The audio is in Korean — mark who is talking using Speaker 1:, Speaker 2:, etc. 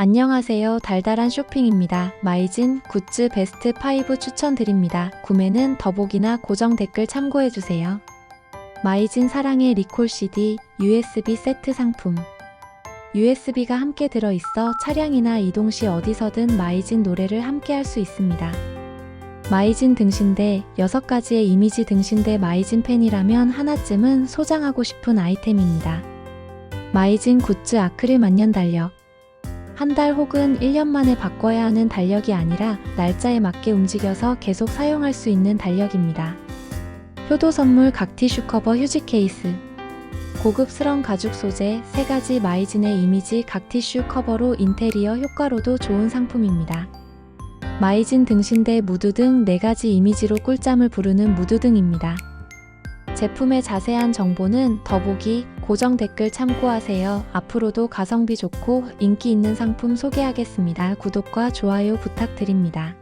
Speaker 1: 안녕하세요. 달달한 쇼핑입니다. 마이진 굿즈 베스트 5 추천드립니다. 구매는 더보기나 고정 댓글 참고해주세요. 마이진 사랑의 리콜 CD USB 세트 상품. USB가 함께 들어있어 차량이나 이동 시 어디서든 마이진 노래를 함께 할 수 있습니다. 마이진 등신대 6가지의 이미지 등신대 마이진 팬이라면 하나쯤은 소장하고 싶은 아이템입니다. 마이진 굿즈 아크릴 만년 달력. 한 달 혹은 1년 만에 바꿔야 하는 달력이 아니라 날짜에 맞게 움직여서 계속 사용할 수 있는 달력입니다. 효도 선물 각 티슈 커버 휴지 케이스. 고급스러운 가죽 소재 3가지 마이진의 이미지 각 티슈 커버로 인테리어 효과로도 좋은 상품입니다. 마이진 등신대 무드 등 4가지 이미지로 꿀잠을 부르는 무드 등입니다. 제품의 자세한 정보는 더보기, 고정 댓글 참고하세요. 앞으로도 가성비 좋고 인기 있는 상품 소개하겠습니다. 구독과 좋아요 부탁드립니다.